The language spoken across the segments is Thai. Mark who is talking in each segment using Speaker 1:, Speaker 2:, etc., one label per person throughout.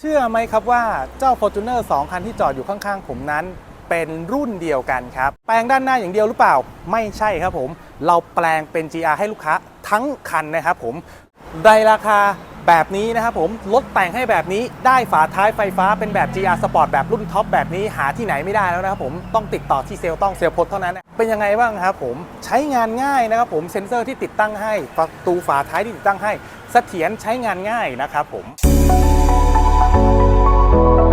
Speaker 1: เชื่อไหมครับว่าเจ้า Fortuner 2 คันที่จอดอยู่ข้างๆ ผมนั้น เป็นรุ่นเดียวกันครับ แปลงด้านหน้าอย่างเดียวหรือเปล่า ไม่ใช่ครับผม เราแปลงเป็น GR ให้ลูกค้าทั้งคันนะครับผมในราคาแบบนี้นะครับผมรถแต่งให้แบบนี้ได้ฝาท้ายไฟฟ้าเป็นแบบ GR Sport แบบรุ่นท็อปแบบนี้หาที่ไหนไม่ได้แล้วนะครับผมต้องติดต่อที่เซลต้องเซลพดเท่านั้น เป็นยังไงบ้างครับผมใช้งานง่ายนะครับผมเซ็นเซอร์ที่ติดตั้งให้ประตูฝาท้ายที่ติดตั้งให้เสถียรใช้งานง่ายนะครับผม ส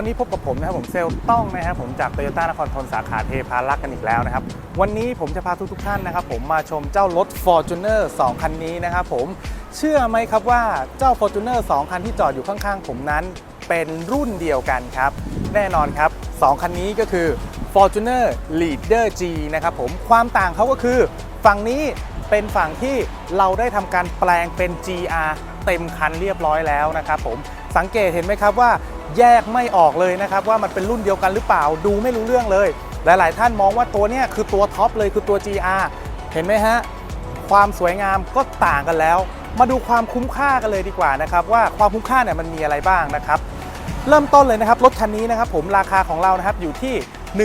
Speaker 1: วันนี้พบกับผมนะครับผมเซลต้องนะครับผมจากโตโยต้านครทนสาขาเทพารักษ์กันอีกแล้วนะครับ วันนี้ผมจะพาทุกๆท่านนะครับ ผมมาชมเจ้ารถ Fortuner 2 คันนี้นะครับผมเชื่อไหมครับว่าเจ้า Fortuner 2 คันที่จอดอยู่ข้างๆ ผมนั้นเป็นรุ่นเดียวกันครับ แน่นอนครับ 2 คันนี้ก็คือ Fortuner Leader G นะครับผมความต่างเขาก็คือฝั่งนี้เป็นฝั่งที่เราได้ทำการแปลงเป็น GR เต็มคันเรียบร้อยแล้วนะครับผมสังเกตเห็นไหมครับว่า แยกไม่ออกเลยนะครับว่ามันเป็นรุ่นเดียวกันหรือเปล่าดูไม่รู้เรื่องเลย หลาย ๆ ท่านมองว่าตัวเนี้ยคือตัวท็อปเลยคือตัว GR เห็นไหมฮะความสวยงามก็ต่างกันแล้ว มาดูความคุ้มค่ากันเลยดีกว่านะครับว่าความคุ้มค่าเนี่ยมันมีอะไรบ้างนะครับเริ่มต้นเลยนะครับรถคันนี้นะครับผมราคาของเรานะครับอยู่ที่ 1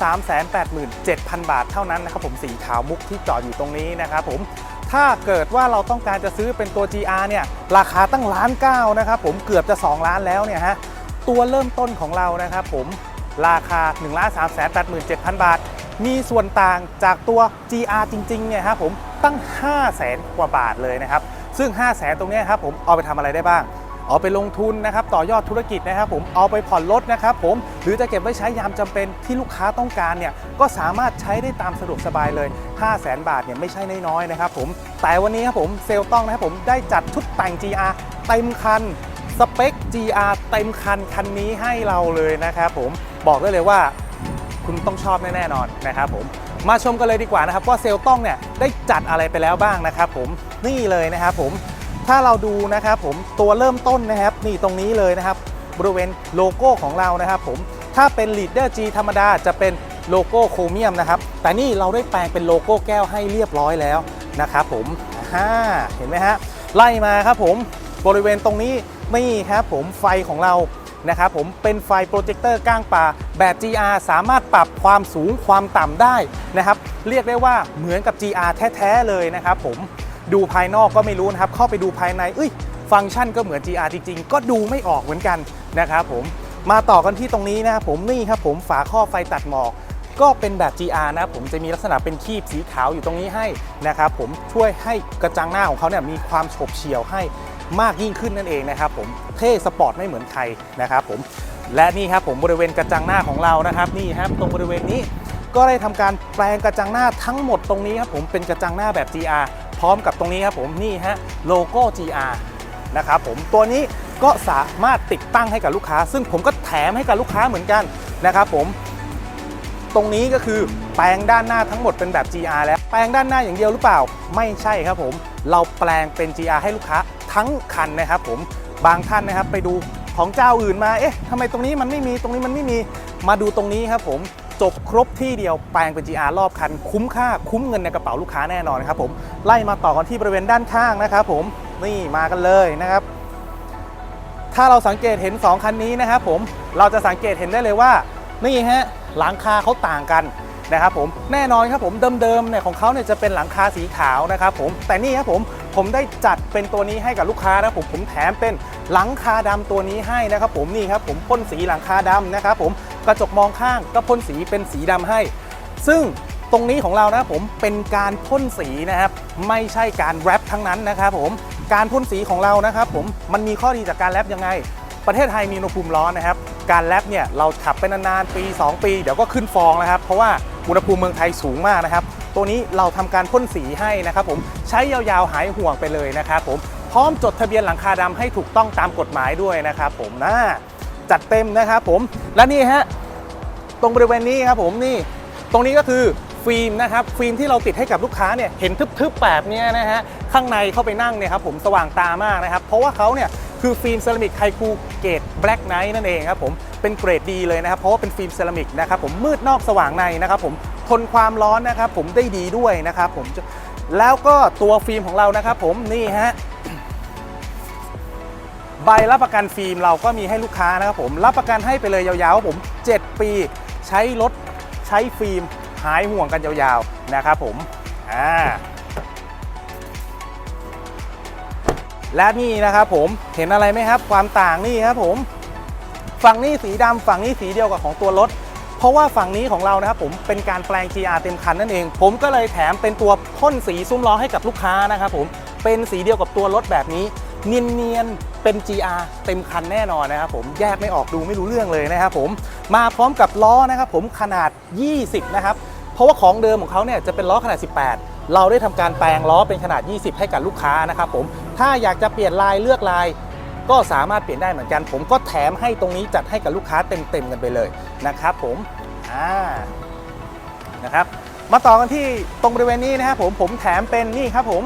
Speaker 1: 3 8 7 0 0 0 บาทเท่านั้นนะครับผมสีขาวมุกที่จอดอยู่ตรงนี้นะครับผมถ้าเกิดว่าเราต้องการจะซื้อเป็นตัว GR เนี่ยราคาตั้งล้านเก้านะครับผมเกือบจะ 2 ล้านแล้วเนี่ยฮะ ตัวเริ่มต้นของเรานะครับผมราคา 1 3 8 7 0 0 0 บาท มีส่วนต่างจากตัว GR จริงๆเนี่ยครับผมตั้ง 5 0 0แสนกว่าบาทเลยนะครับ ซึ่ง 5 0 0แสนตรงนี้ครับผมเอาไปทำอะไรได้บ้าง เอาไปลงทุนนะครับต่อยอดธุรกิจนะครับผมเอาไปผ่อนรถนะครับผมหรือจะเก็บไว้ใช้ยามจำเป็นที่ลูกค้าต้องการเนี่ยก็สามารถใช้ได้ตามสะดวกสบายเลย 5 0 0แสนบาทเนี่ยไม่ใช่น้อยๆนะครับผมแต่วันนี้ครับผมเซลต้องนะครับผมได้จัดชุดแต่ง GR เต็มคัน สเปค GR เต็มคันคันนี้ให้เราเลยนะครับผมบอกได้เลยว่าคุณต้องชอบแน่ๆนอนนะครับผมมาชมกันเลยดีกว่านะครับว่าเซลต้องเนี่ยได้จัดอะไรไปแล้วบ้างนะครับผมนี่เลยนะครับผมถ้าเราดูนะครับผมตัวเริ่มต้นนะครับนี่ตรงนี้เลยนะครับบริเวณโลโก้ของเรานะครับผมถ้าเป็น Leader G ธรรมดาจะเป็นโลโก้โครเมียมนะครับแต่นี่เราได้แปลงเป็นโลโก้แก้วให้เรียบร้อยแล้วนะครับผมอ่าเห็นไหมฮะไล่มาครับผม บริเวณตรงนี้นี่ครับผมไฟของเรานะครับผมเป็นไฟโปรเจคเตอร์ก้างปลาแบบ GR สามารถปรับความสูงความต่ำได้นะครับเรียกได้ว่าเหมือนกับ GR แท้ ๆ เลยนะครับผมดูภายนอกก็ไม่รู้นะครับ เข้าไปดูภายในเอ้ยฟังก์ชันก็เหมือน GR จริง ๆ ก็ดูไม่ออกเหมือนกันนะครับผมมาต่อกันที่ตรงนี้นะครับผมนี่ครับผมฝาข้อไฟตัดหมอกก็เป็นแบบ GR นะครับผมจะมีลักษณะเป็นคีบสีขาวอยู่ตรงนี้ให้นะครับผมช่วยให้กระจังหน้าของเขาเนี่ยมีความโฉบเฉี่ยวให้ มากยิ่งขึ้นนั่นเองนะครับผมเท่สปอร์ตไม่เหมือนใครนะครับผมและนี่ครับผมบริเวณกระจังหน้าของเรานะครับนี่ครับตรงบริเวณนี้ก็ได้ทำการแปลงกระจังหน้าทั้งหมดตรงนี้ครับผมเป็นกระจังหน้าแบบ GR พร้อมกับตรงนี้ครับผมนี่ฮะโลโก้ GR นะครับผมตัวนี้ก็สามารถติดตั้งให้กับลูกค้า ซึ่งผมก็แถมให้กับลูกค้าเหมือนกันนะครับผมตรงนี้ก็คือแปลงด้านหน้าทั้งหมดเป็นแบบ GR แล้วแปลงด้านหน้าอย่างเดียวหรือเปล่า ไม่ใช่ครับผม เราแปลงเป็น GR ให้ลูกค้า ทั้งคันนะครับผมบางท่านนะครับไปดูของเจ้าอื่นมาเอ๊ะทำไมตรงนี้มันไม่มีตรงนี้มันไม่มีมาดูตรงนี้ครับผมจบครบที่เดียวแปลงเป็น GR รอบคัน คุ้มค่าคุ้มเงินในกระเป๋าลูกค้าแน่นอนครับผมไล่มาต่อกันที่บริเวณด้านข้างนะครับผมนี่มากันเลยนะครับ ถ้าเราสังเกตเห็น 2 คันนี้นะครับผมเราจะสังเกตเห็นได้เลยว่านี่ฮะหลังคาเขาต่างกัน นะครับผมแน่นอนครับผมเดิมๆเนี่ยของเขาเนี่ยจะเป็นหลังคาสีขาวนะครับผมแต่นี่ครับผมผมได้จัดเป็นตัวนี้ให้กับลูกค้านะผมผมแถมเป็นหลังคาดำตัวนี้ให้นะครับผมนี่ครับผมพ่นสีหลังคาดำนะครับผมกระจกมองข้างก็พ่นสีเป็นสีดำให้ ซึ่งตรงนี้ของเรานะผมเป็นการพ่นสีนะครับไม่ใช่การแรปทั้งนั้นนะครับผมการพ่นสีของเรานะครับผมมันมีข้อดีจากการแรปยังไง ประเทศไทยมีอุณหภูมิร้อนนะครับ การแรปเนี่ยเราขับไปนานๆปี 2 ปี เดี๋ยวก็ขึ้นฟองนะครับ เพราะว่า อุณหภูมิเมืองไทยสูงมากนะครับ ตัวนี้เราทำการพ่นสีให้นะครับผมใช้ยาวๆหายห่วงไปเลยนะครับผมพร้อมจดทะเบียนหลังคาดำให้ถูกต้องตามกฎหมายด้วยนะครับผมนะจัดเต็มนะครับผมและนี่ฮะตรงบริเวณนี้ครับผมนี่ตรงนี้ก็คือฟิล์มนะครับฟิล์มที่เราติดให้กับลูกค้าเนี่ยเห็นทึบๆแบบนี้นะฮะข้างในเข้าไปนั่งเนี่ยครับผมสว่างตามากนะครับ เพราะว่าเขาเนี่ย คือฟิล์มเซรามิกไฮคูเกรดแบล็กไนท์นั่นเองครับผมเป็นเกรดดีเลยนะครับเพราะว่าเป็นฟิล์มเซรามิกนะครับผมมืดนอกสว่างในนะครับผมทนความร้อนนะครับผมได้ดีด้วยนะครับผมแล้วก็ตัวฟิล์มของเรานะครับผมนี่ฮะใบรับประกันฟิล์มเราก็มีให้ลูกค้านะครับผมรับประกันให้ไปเลยยาวๆผม 7 ปีใช้รถใช้ฟิล์มหายห่วงกันยาวๆนะครับผมอ่า และนี่นะครับผมเห็นอะไรไหมครับ ความต่างนี่ครับผมฝั่งนี้สีดำฝั่งนี้สีเดียวกับของตัวรถ เพราะว่าฝั่งนี้ของเรานะครับผมเป็นการแปลง GR เต็มคันนั่นเอง ผมก็เลยแถมเป็นตัวพ่นสีซุ้มล้อให้กับลูกค้านะครับผมเป็นสีเดียวกับตัวรถแบบนี้ เนียนๆเป็น GR เต็มคันแน่นอนนะครับผมแยกไม่ออกดูไม่รู้เรื่องเลยนะครับผมมาพร้อมกับล้อนะครับผมขนาด 20 นะครับเพราะว่าของเดิมของเขาเนี่ยจะเป็นล้อขนาด 18 เราได้ทำการแปลงล้อเป็นขนาด 20 ให้กับลูกค้านะครับผม ถ้าอยากจะเปลี่ยนลายเลือกลาย ก็สามารถเปลี่ยนได้เหมือนกัน ผมก็แถมให้ตรงนี้จัดให้กับลูกค้าเต็มๆกันไปเลยนะครับผมอ่านะครับมาต่อกันที่ตรงบริเวณนี้นะครับผมผมแถมเป็นนี่ครับผม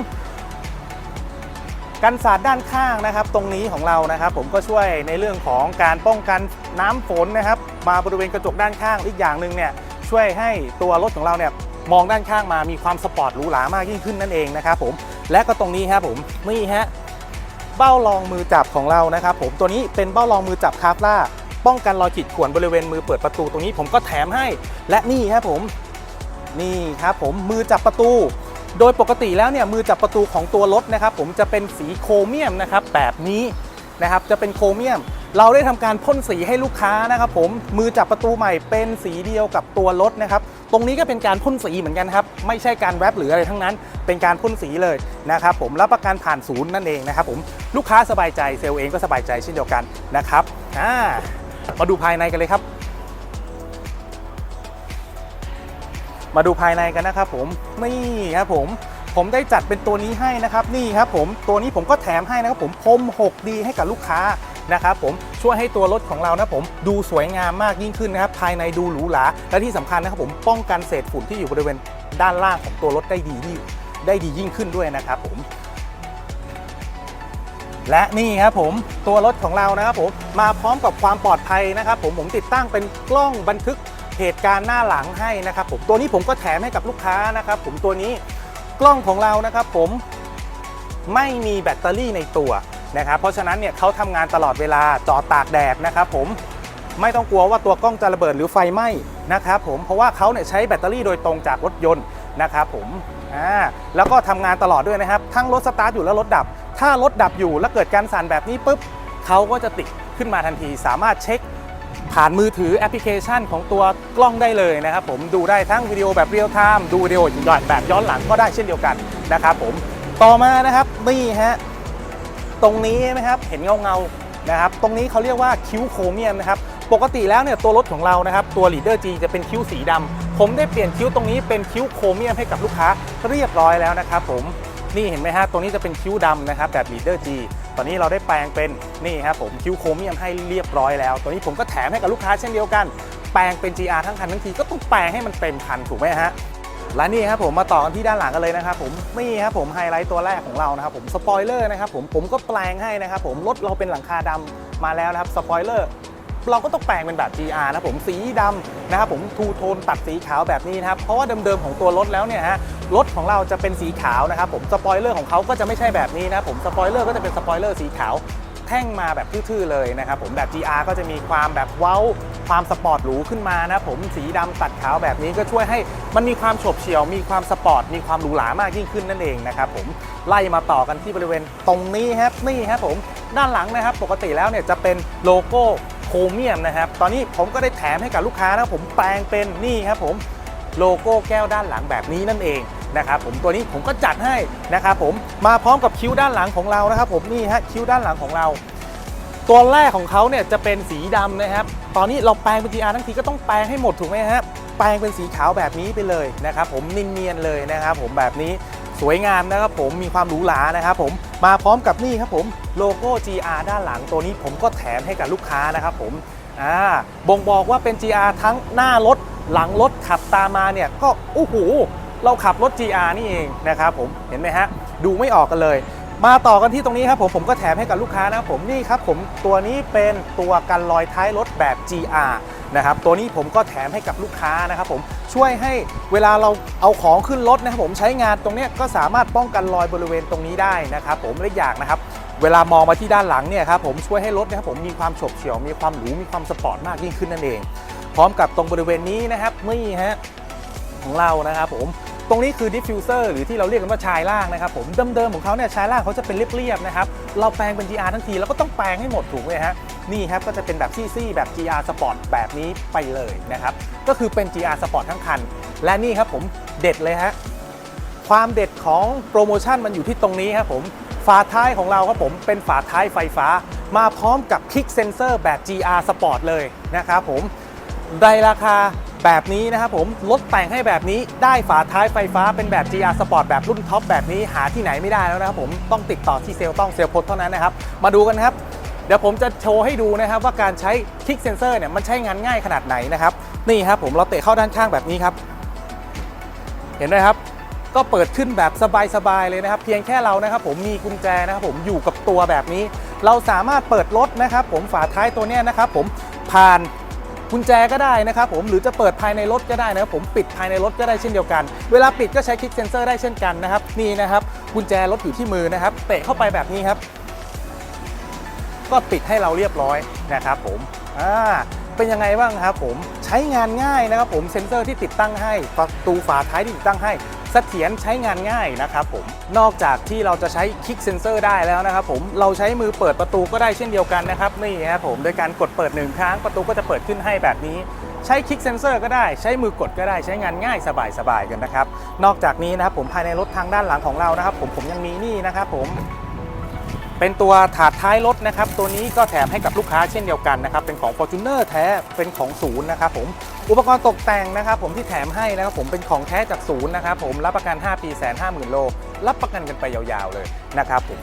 Speaker 1: กันสาดด้านข้างนะครับ ตรงนี้ของเรานะครับ ผมก็ช่วยในเรื่องของการป้องกันน้ำฝนนะครับ มาบริเวณกระจกด้านข้างอีกอย่างหนึ่งเนี่ยช่วยให้ตัวรถของเราเนี่ยมองด้านข้างมามีความสปอร์ตหรูหรามากยิ่งขึ้นนั่นเองนะครับผม และก็ตรงนี้ครับผมนี่ฮะเบ้ารองมือจับของเรานะครับผมตัวนี้เป็นเบ้ารองมือจับคาร์ฟล่าป้องกันรอยขีดข่วนบริเวณมือเปิดประตูตรงนี้ผมก็แถมให้ และนี่ครับผมนี่ครับผมมือจับประตู โดยปกติแล้วเนี่ยมือจับประตูของตัวรถนะครับผมจะเป็นสีโครเมียมนะครับแบบนี้นะครับจะเป็นโครเมียม เราได้ทำการพ่นสีให้ลูกค้านะครับผมมือจับประตูใหม่เป็นสีเดียวกับตัวรถนะครับ ตรงนี้ก็เป็นการพ่นสีเหมือนกันครับ ไม่ใช่การแรปหรืออะไรทั้งนั้น เป็นการพ่นสีเลยนะครับผมรับประกันผ่านศูนย์นั่นเองนะครับผมลูกค้าสบายใจเซลล์เองก็สบายใจเช่นเดียวกันนะครับอ่ามาดูภายในกันเลยครับ มาดูภายในกันนะครับผมนี่ครับผมผมได้จัดเป็นตัวนี้ให้นะครับนี่ครับผมตัวนี้ผมก็แถมให้นะครับผมพรม 6D ให้กับลูกค้า นะครับผมช่วยให้ตัวรถของเรานะผมดูสวยงามมากยิ่งขึ้นนะครับภายในดูหรูหราและที่สำคัญนะครับผมป้องกันเศษฝุ่นที่อยู่บริเวณด้านล่างของตัวรถได้ดีได้ดียิ่งขึ้นด้วยนะครับผมและนี่ครับผมตัวรถของเรานะครับผมมาพร้อมกับความปลอดภัยนะครับผมผมติดตั้งเป็นกล้องบันทึกเหตุการณ์หน้าหลังให้นะครับผมตัวนี้ผมก็แถมให้กับลูกค้านะครับผมตัวนี้กล้องของเรานะครับผมไม่มีแบตเตอรี่ในตัว นะครับเพราะฉะนั้นเนี่ยเขาทำงานตลอดเวลาจอดตากแดดนะครับผมไม่ต้องกลัวว่าตัวกล้องจะระเบิดหรือไฟไหม้นะครับผมเพราะว่าเขาเนี่ยใช้แบตเตอรี่โดยตรงจากรถยนต์นะครับผมอ่าแล้วก็ทำงานตลอดด้วยนะครับ ทั้งรถสตาร์ทอยู่และรถดับ ถ้ารถดับอยู่แล้วเกิดการสั่นแบบนี้ปุ๊บเขาก็จะติดขึ้นมาทันที สามารถเช็คผ่านมือถือแอปพลิเคชันของตัวกล้องได้เลยนะครับผมดูได้ทั้งวิดีโอแบบเรียลไทม์ดูวิดีโอย้อนแบบย้อนหลังก็ได้เช่นเดียวกันนะครับผมต่อมานะครับนี่ฮะ ตรงนี้นะครับเห็นเงาเงานะครับตรงนี้เขาเรียกว่าคิ้วโครเมียมนะครับปกติแล้วเนี่ยตัวรถของเรานะครับตัว Leader G จะเป็นคิ้วสีดำผมได้เปลี่ยนคิ้วตรงนี้เป็นคิ้วโครเมียมให้กับลูกค้าเรียบร้อยแล้วนะครับผมนี่เห็นไหมฮะตัวนี้จะเป็นคิ้วดำนะครับแบบ Leader G ตอนนี้เราได้แปลงเป็นนี่ครับผมคิ้วโครเมียมให้เรียบร้อยแล้วตัวนี้ผมก็แถมให้กับลูกค้าเช่นเดียวกัน แปลงเป็น GR ทั้งคันทั้งทีก็ต้องแปลงให้มันเต็มคันถูกไหมฮะ และนี่ครับผมมาต่อกันที่ด้านหลังกันเลยนะครับผมนี่ครับผมไฮไลท์ตัวแรกของเรานะครับผมสปอยเลอร์นะครับผมผมก็แปลงให้นะครับผมรถเราเป็นหลังคาดำมาแล้วนะครับสปอยเลอร์เราก็ต้องแปลงเป็นแบบ GR นะผมสีดำนะครับผมทูโทนตัดสีขาวแบบนี้นะครับเพราะว่าเดิมๆของตัวรถแล้วเนี่ยฮะรถของเราจะเป็นสีขาวนะครับผมสปอยเลอร์ของเขาก็จะไม่ใช่แบบนี้นะผมสปอยเลอร์ก็จะเป็นสปอยเลอร์สีขาว แท่งมาแบบทื่อๆเลยนะครับผมแบบ GR ก็จะมีความแบบเว้าความสปอร์ตหรูขึ้นมานะผมสีดำตัดขาวแบบนี้ก็ช่วยให้มันมีความโฉบเฉี่ยว มีความสปอร์ต มีความหรูหรามากยิ่งขึ้นนั่นเองนะครับผมไล่มาต่อกันที่บริเวณตรงนี้ครับนี่ครับผมด้านหลังนะครับปกติแล้วเนี่ยจะเป็นโลโก้โครเมียมนะครับตอนนี้ผมก็ได้แถมให้กับลูกค้านะผมแปลงเป็นนี่ครับผมโลโก้แก้วด้านหลังแบบนี้นั่นเอง นะครับผมตัวนี้ผมก็จัดให้นะครับผมมาพร้อมกับคิ้วด้านหลังของเรานะครับ ผมนี่ฮะคิ้วด้านหลังของเรา ตัวแรกของเขาเนี่ยจะเป็นสีดำนะครับ ตอนนี้เราแปลงเป็น GR ทั้งทีก็ต้องแปลงให้หมดถูกไหมฮะแปลงเป็นสีขาวแบบนี้ไปเลยนะครับ ผมนิ่เนียนเลยนะครับ ผมแบบนี้สวยงามนะครับผมมีความหรูหรานะครับผมมาพร้อมกับนี่ครับผมโลโก้ GR ด้านหลังตัวนี้ผมก็แถมให้กับลูกค้านะครับผมอ่าบ่งบอกว่าเป็น GR ทั้งหน้ารถหลังรถขับตามมาเนี่ยก็โอ้โห เราขับรถ GR นี่เองนะครับผมเห็นไหมฮะดูไม่ออกกันเลย มาต่อกันที่ตรงนี้ครับผมผมก็แถมให้กับลูกค้านะครับผมนี่ครับผมตัวนี้เป็นตัวกันรอยท้ายรถแบบ GR นะครับตัวนี้ผมก็แถมให้กับลูกค้านะครับผมช่วยให้เวลาเราเอาของขึ้นรถนะครับผมใช้งานตรงนี้ก็สามารถป้องกันรอยบริเวณตรงนี้ได้นะครับผมและอย่างนะครับเวลามองมาที่ด้านหลังเนี่ยครับผมช่วยให้รถนะครับผมมีความฉบเฉี่ยวมีความหรูมีความสปอร์ตมากยิ่งขึ้นนั่นเอง พร้อมกับตรงบริเวณนี้นะครับนี่ฮะของเรานะครับผม ตรงนี้คือดิฟฟิวเซอร์หรือที่เราเรียกกันว่าชายล่างนะครับผมเดิมๆของเขาเนี่ยชายล่างเขาจะเป็นเรียบๆนะครับเราแปลงเป็น GR ทั้งทีเราก็ต้องแปลงให้หมดถูกไหมฮะนี่ครับก็จะเป็นแบบซี่ๆแบบ GR Sport แบบนี้ไปเลยนะครับก็คือเป็น GR Sport ทั้งคัน และนี่ครับผมเด็ดเลยฮะความเด็ดของโปรโมชั่นมันอยู่ที่ตรงนี้ครับผมฝาท้ายของเราครับผมเป็นฝาท้ายไฟฟ้า มาพร้อมกับคลิกเซนเซอร์แบบ GR Sport เลยนะครับผมในราคา แบบนี้นะครับผมรถแต่งให้แบบนี้ได้ฝาท้ายไฟฟ้าเป็นแบบ GR Sport แบบรุ่นท็อปแบบนี้หาที่ไหนไม่ได้แล้วนะครับผมต้องติดต่อที่เซลล์ต้องเซลล์พดเท่านั้นนะครับ มาดูกันนะครับ เดี๋ยวผมจะโชว์ให้ดูนะครับว่าการใช้คลิกเซนเซอร์เนี่ยมันใช้งานง่ายขนาดไหนนะครับ นี่ครับผมเราเตะเข้าด้านข้างแบบนี้ครับ เห็นไหมครับก็เปิดขึ้นแบบสบายๆเลยนะครับ เพียงแค่เรานะครับผมมีกุญแจนะครับผมอยู่กับตัวแบบนี้ เราสามารถเปิดรถนะครับ ผมฝาท้ายตัวเนี้ยนะครับผมผ่าน กุญแจก็ได้นะครับผมหรือจะเปิดภายในรถก็ได้นะครับผมปิดภายในรถก็ได้เช่นเดียวกัน เวลาปิดก็ใช้คลิกเซนเซอร์ได้เช่นกันนะครับนี่นะครับกุญแจรถอยู่ที่มือนะครับเตะเข้าไปแบบนี้ครับ ก็ปิดให้เราเรียบร้อยนะครับผมอ่าเป็นยังไงบ้างครับผมใช้งานง่ายนะครับผมเซ็นเซอร์ที่ติดตั้งให้ประตูฝาท้ายที่ติดตั้งให้ เสถียรใช้งานง่ายนะครับผมนอกจากที่เราจะใช้คลิกเซ็นเซอร์ได้แล้วนะครับผมเราใช้มือเปิดประตูก็ได้เช่นเดียวกันนะครับนี่ครับผมโดยการกดเปิดหนึ่งครั้งประตูก็จะเปิดขึ้นให้แบบนี้ใช้คลิกเซนเซอร์ก็ได้ใช้มือกดก็ได้ใช้งานง่ายสบายๆกันนะครับ นอกจากนี้นะครับผมภายในรถทางด้านหลังของเรานะครับ ผมผมยังมีนี่นะครับผม เป็นตัวถาดท้ายรถนะครับ ตัวนี้ก็แถมให้กับลูกค้าเช่นเดียวกันนะครับ เป็นของ Fortuner แท้ เป็นของศูนย์นะครับผม อุปกรณ์ตกแต่งนะครับ ผมที่แถมให้นะครับผมเป็นของแท้จากศูนย์นะครับผม รับประกัน 5 ปีแสนห้าหมื่นโล รับประกันกันไปยาวๆเลยนะครับผม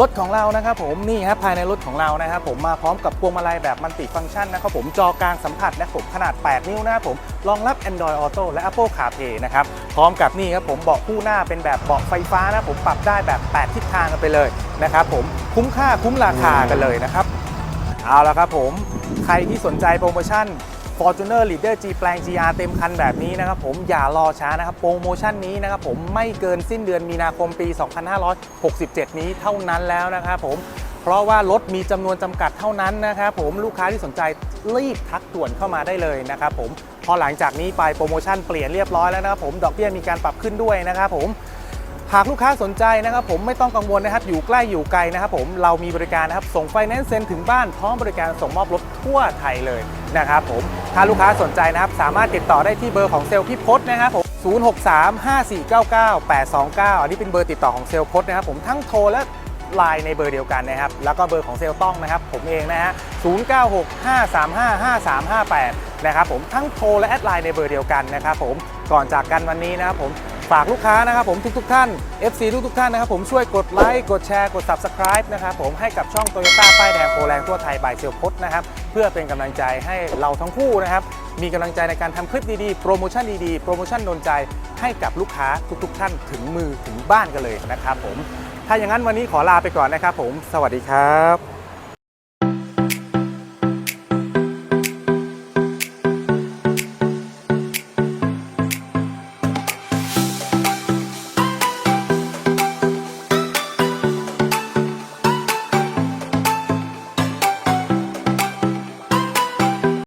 Speaker 1: รถของเรานะครับผมนี่ครับภายในรถของเรานะครับผมมาพร้อมกับพวงมาลัยแบบมัลติฟังก์ชันนะครับผมจอกลางสัมผัสนะครับผมขนาด 8 นิ้วนะครับผมรองรับ Android Auto และ Apple CarPlay นะครับพร้อมกับนี่ครับผมเบาะคู่หน้าเป็นแบบเบาะไฟฟ้านะผมปรับได้แบบ 8 ทิศทางกันไปเลยนะครับผมคุ้มค่าคุ้มราคากันเลยนะครับเอาละครับผมใครที่สนใจโปรโมชั่น Fortuner Leader G แปลง GR เต็มคันแบบนี้นะครับผมอย่ารอช้านะครับโปรโมชั่นนี้นะครับผมไม่เกินสิ้นเดือนมีนาคมปี 2567 นี้เท่านั้นแล้วนะครับผมเพราะว่ารถมีจำนวนจำกัดเท่านั้นนะครับผมลูกค้าที่สนใจรีบทักด่วนเข้ามาได้เลยนะครับผมพอหลังจากนี้ไปโปรโมชั่นเปลี่ยนเรียบร้อยแล้วนะครับผมดอกเบี้ยมีการปรับขึ้นด้วยนะครับผมหากลูกค้าสนใจนะครับผมไม่ต้องกังวลนะครับอยู่ใกล้อยู่ไกลนะครับผมเรามีบริการนะครับส่งไฟแนนซ์เซ็นถึงบ้านพร้อมบริการส่งมอบรถทั่วไทยเลย นะครับผมถ้าลูกค้าสนใจนะครับ สามารถติดต่อได้ที่เบอร์ของเซลล์พี่พศนะครับผม0635499829 อันนี้เป็นเบอร์ติดต่อของเซลล์พศนะครับผมทั้งโทรและไลน์ในเบอร์เดียวกันนะครับ แล้วก็เบอร์ของเซลล์ต้องนะครับ ผมเองนะฮะ0965355358 นะครับผมทั้งโทรและแอดไลน์ในเบอร์เดียวกันนะครับผมก่อนจากกันวันนี้นะครับผม ฝากลูกค้านะครับผมทุกๆท่าน FC ทุกๆท่านนะครับผมช่วยกดไลค์ กดแชร์ กด Subscribe นะครับผมให้กับช่อง Toyota ป้ายแดงโปรแรงทั่วไทยบายเซลพดนะครับเพื่อเป็นกำลังใจให้เราทั้งคู่นะครับมีกำลังใจในการทำคลิปดีๆ โปรโมชั่นดีๆ โปรโมชั่นโดนใจให้กับลูกค้าทุกๆ ท่านถึงมือถึงบ้านกันเลยนะครับผมถ้าอย่างนั้นวันนี้ขอลาไปก่อนนะครับผม สวัสดีครับ